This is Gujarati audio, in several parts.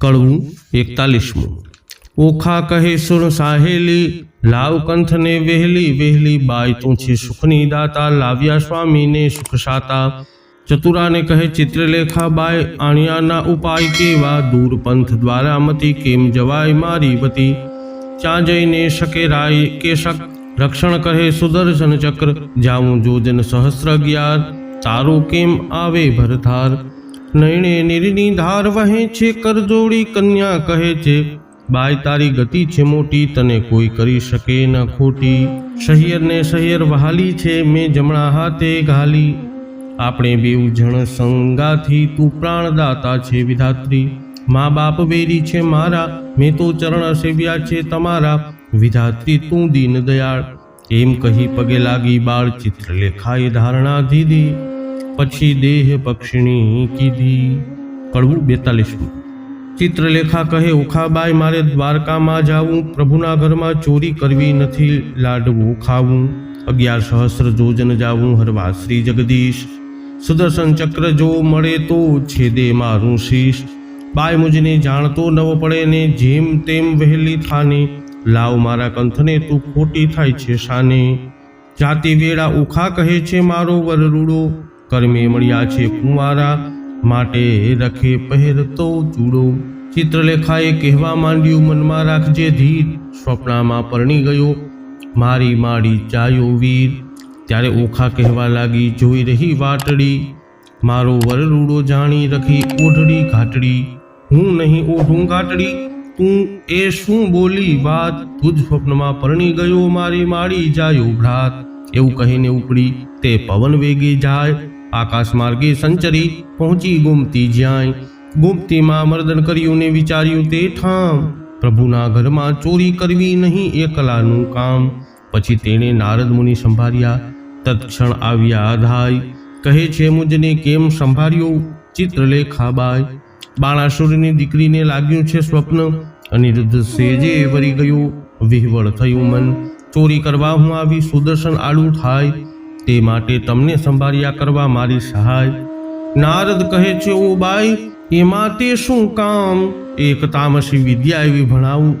કડવું એકતાલીસમું. ઓખા કહે, સુર સાહેલી, લાવ કંથને વહેલી વહેલી બાય તું છે સુખની દાતા, લાવ્યા સ્વામીને સુખ સાતા. ચતુરાને કહે, ચિત્રલેખા બાય આણિયાના ઉપાય કેવા? દૂર પંથ દ્વારા મતી કેમ જવાય મારી વતી? ત્યાં જઈને શકે રાય કે શક રક્ષણ કહે, સુદર્શન ચક્ર, જાઉં જોજન સહસ્ર અગિયાર તારું કેમ આવે ભરથાર? નયણે નીરની ધાર વહે છે, કરજોડી કન્યા કહે છે બાય તારી ગતિ છે મોટી, તને કોઈ કરી શકે ન ખોટી. શહેર ને શહેર વહાલી છે, મેં જમણા હાથે ઘાલી. આપણે બેઉ જણ સંગાથી, તું પ્રાણદાતા છે વિધાત્રી. મા બાપ વેરી છે મારા, મેં તો ચરણ સેવ્યા છે તમારા. વિધાત્રી, તું દીન દયાળ. એમ કહી પગે લાગી બાળ ચિત્રલેખાએ ધારણા દીધી. પછી દેહ પક્ષિણી કીધી કડવું બેતાલીસમું. ચિત્રલેખા કહે, ઉખાબાઈ, મારે દ્વારકામાં જાવું, પ્રભુના ઘરમાં ચોરી કરવી નથી, લાડવું ખાવું, અગિયાર સહસ્ર જોજન જાવું, હરવા શ્રી જગદીશ. સુદર્શન ચક્ર જો મળે તો છેદે મારું શીશ. બાય મુજને જાણતો નવ પડે ને જેમ તેમ વહેલી થાને. લાવ મારા કંથને, તું ખોટી થાય છે શાને. જાતિ વેળા ઉખા કહે છે, મારો વરરૂડો કર્મે મળ્યા છે કુંવારા. માટે રખે પહેરતો ચૂડો. ચિત્રલેખાએ કહેવા માંડ્યું, મનમાં રાખજે ધીર. સ્વપ્નામાં પરણી ગયો. મારી માડી ચાયો વીર. ત્યારે ઓખા કહેવા લાગી, જોઈ રહી વાટડી. મારો વરરૂડો જાણી રખી ઓઢડી ઘાટડી. હું નહીં ઓઢું ઘાટડી? તું એ શું બોલી વાત? તુજ સ્વપ્નમાં પરણી ગયો, મારી માડી જાયો ભ્રાત. એવું કહીને ઉપડી. તે પવન વેગે જાય. આકાશ માર્ગે સંચરી પહોંચી ગુમતી જ્યાંય ગુમતીમાં મર્દન કર્યું ને વિચાર્યું તે ઠામ. પ્રભુના ઘરમાં ચોરી કરવી નહીં એકલાનું કામ. પછી તેણે નારદ મુનિ સંભાળ્યા. તત્ક્ષણ આવ્યા અધાય કહે છે, મુજને કેમ સંભાળ્યો? ચિત્રલેખાબાઈ બાણાસુરની દીકરીને લાગ્યું છે સ્વપ્ન. અનિરુદ્ધ સેજે વરી ગયું. વિહવળ થયું મન. ચોરી કરવા હું આવી સુદર્શન આડું થાય. તે માટે તમને સંભાળ્યા કરવા મારી સહાય. નારદ કહે છે, ઓ બાઈ એમાં તે શું કામ? એક તામસી વિદ્યા એવી ભણાવું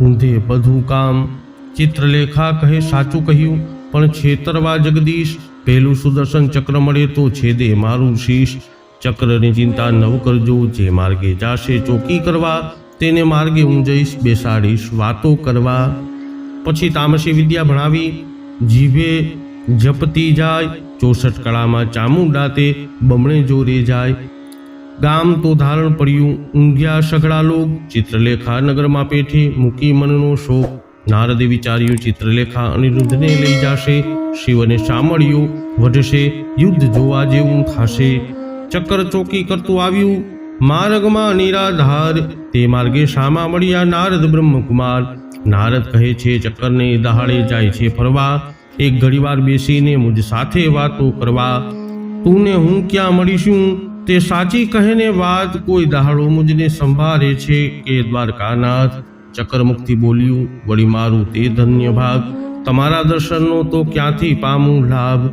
ઊંધે બધું કામ. ચિત્રલેખા કહે, સાચું કહ્યું, પણ છેતરવા જગદીશ. પહેલું સુદર્શન ચક્ર મળે તો છેદે મારું શીશ. ચક્રની ચિંતા નવ કરજો, જે માર્ગે જાશે ચોકી કરવા, તેને માર્ગે હું જઈશ બેસાડીશ વાતો કરવા. પછી તામસી વિદ્યા ભણાવી, જીભે જપતી જાય, ચોસઠ કળામાં ચામુંડા તે બમણે જોરે જાય. ગામ તો ધારણ પડ્યું ઊંઘ્યા સઘળા લોક. ચિત્રલેખા નગરમાં પેઠી મૂકી મનનો શોક. નારદે વિચાર્યું ચિત્રલેખા અનિરુદ્ધને લઈ જાશે. શિવને સાંભળ્યું વધશે, યુદ્ધ જોવા જેવું થશે. ચક્કર ચોકી કરતું આવ્યું, માર્ગમાં નિરાધાર. તે માર્ગે શામા મળ્યા નારદ બ્રહ્મકુમાર. નારદ કહે છે, ચક્કરને દહાડે જાય છે ફરવા. એક ઘડીવાર બેસીને મુજ સાથે વાતો કરવા, તુંને હું ક્યાં મળીશું? તે સાચી કહેને વાત કોઈ દહાડો મુજને સંભાળે છે કે દ્વારકાનાથ? ચક્રમુખથી બોલ્યું, વળી મારું તે ધન્ય ભાગ. તમારા દર્શનનો તો ક્યાંથી પામું લાભ?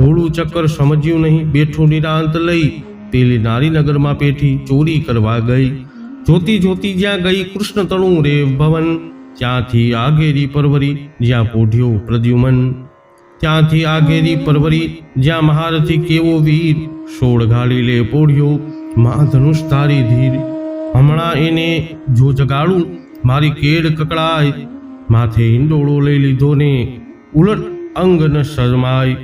હોળું ચક્કર સમજ્યું નહીં, બેઠું નિરાંત લઈ, પેલી નારીનગરમાં પેઠી ચોરી કરવા ગઈ. જોતી જોતી જ્યાં ગઈ કૃષ્ણ તણું રે ભવન ત્યાંથી આગેરી પરવરી, જ્યાં પોઢ્યો પ્રદ્યુમન. ત્યાંથી આગેરી પરવરી, જ્યાં મહારથી કેવો વીર, સોળ ગાળી લે પોડ્યો મા ધનુષ તારી ધીર. હમણાં એને જો જગાડું, મારી કેડ કકડાય માથે હિંડોળો લઈ લીધો ને ઉલટ અંગ ન શરમાય.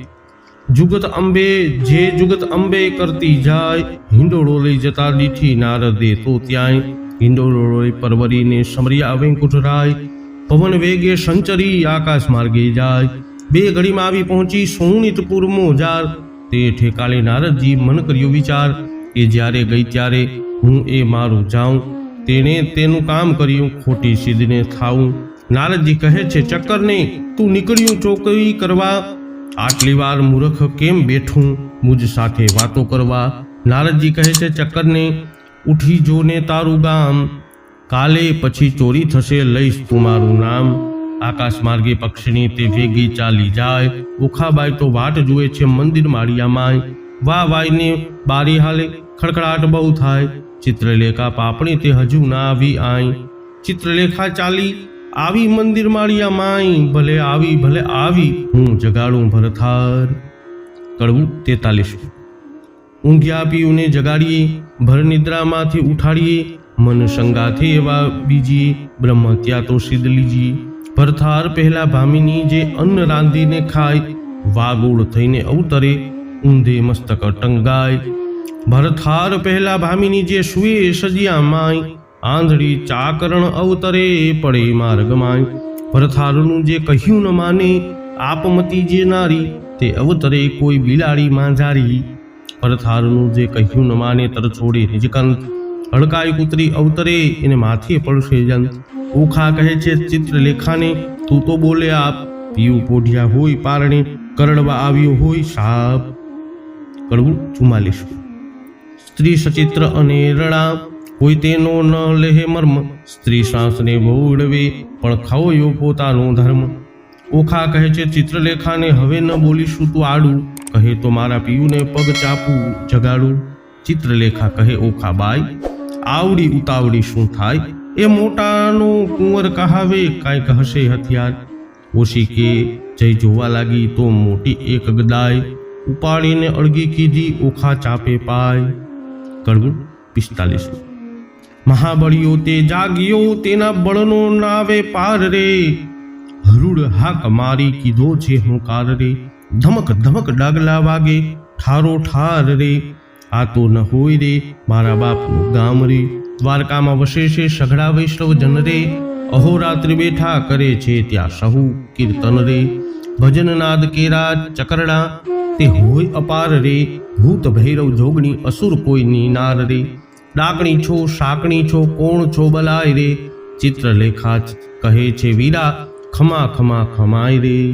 જુગત અંબે, જે જુગત અંબે કરતી જાય, હિંડોળો લઈ જતા દીઠી નારદે તો ત્યાંય. હિંડોળો પરવરીને સમરિયા વેંકુટરાય પવન વેગે સંચરી આકાશ માર્ગે જાય. બે ઘડીમાં આવી પહોંચી સોનિતપુર જાર. તે ઠેકાળે નારદજી મન કર્યો વિચાર કે જ્યારે ગઈ ત્યારે હું એ મારું જાઉં. તેણે તેનું કામ કર્યું, ખોટી સિદ્ધને થાવું નારદજી કહે છે, ચક્કરને, તું નીકળ્યું ચોકવી કરવા. આટલી વાર મૂર્ખ કેમ બેઠું? મુજ સાથે વાતો કરવા. નારદજી કહે છે, ચક્કરને, ઉઠી જો ને તારું ગામ. કાલે પછી ચોરી થશે, લઈશ તું મારું નામ. આકાશ માર્ગે પક્ષીની તે ભેગી ચાલી જાય, ઉખાબાઈ તો વાટ જુએ છે મંદિર માળિયામાં વાહ વાઈને બારી હાલે ખડખડાટ બહુ થાય. ચિત્રલેખા પાપણી તે હજુ ના આવી આઈ ચિત્રલેખા ચાલી આવી મંદિર માળિયા માઈ ભલે આવી ભલે આવી, હું જગાડું ભરથાર. કડવું તેતાલીસ ઊંઘ્યા પીયુને જગાડીએ ભરનિદ્રામાંથી ઉઠાડીએ, મન સંગાથે એવા બીજીએ બ્રહ્મ ત્યાં તો સિદ્ધ લીજીએ. ભરથાર પહેલા ભામીની જે અન્ન રાંધીને ખાય, વાગોળ થઈને અવતરે, ઊંધે મસ્તક ટંગાય. ભરથાર પહેલા ભામીની જે સુએ સજ્યા માય, આંધળી ચાકરણ અવતરે પડે માર્ગમાય ભરથારનું જે કહ્યું ન માને, આપમતી જે નારી, તે અવતરે કોઈ બિલાડી માંઝારી પરથારનું જે કહ્યું ન માને તર છોડે નિજકંત હડકાઈ કૂતરી અવતરે, એને માથે પડશે જંત. ઓખા કહે છે, ચિત્રલેખાને તું તો બોલે આપ. પીવું પોઢિયા હોય પારણે, કરડવા આવ્યો હોય સાપ. કડવું ચુમ્માલીસ. સ્ત્રી સચિત્ર અને રણા કોઈ તેનો ન લેહે મર્મ. સ્ત્રી સાસને ભોળવે પણ ખવયો પોતાનો ધર્મ. ઓખા કહે છે, ચિત્રલેખાને હવે ન બોલીશું તું આડું. કહે તો મારા પીયુને પગ ચાપું, જગાડું. ચિત્રલેખા કહે, ઓખા બાઈ આવડી ઉતાવળી શું થાય? એ મોટાનો કુંવર કહાવે, કાંઈક હશે હથિયાર. ઓશી કે જઈ જોવા લાગી તો મોટી એક ગદાય. ઉપાડીને અળગી કીધી, ઓખા ચાપે પાય. કડવું પિસ્તાલીસ. મહાબળીઓ તે જાગ્યો, તેના બળનો નાવે પાર રે. હરુડ હાક મારી કીધો છે હું કાર રે ધમક ધમક ડાગલા વાગે ઠારો ઠાર રે. આ તો ન હોય રે, મારા બાપનું ગામ રે. દ્વારકામાં વસે છે સઘળા વૈષ્ણવ જન રે. અહોરાત્રિ બેઠા કરે છે ત્યાં સહુ કીર્તન રે. ભજનનાદ કેરા ચકરડા, તે હોય અપાર રે. ભૂત ભૈરવ જોગણી અસુર કોઈની નાર રે. ડાકણી છો, શાકણી છો, કોણ છો બલાય રે. ચિત્રલેખા કહે છે વીરા, ખમા ખમા ખમાય રે.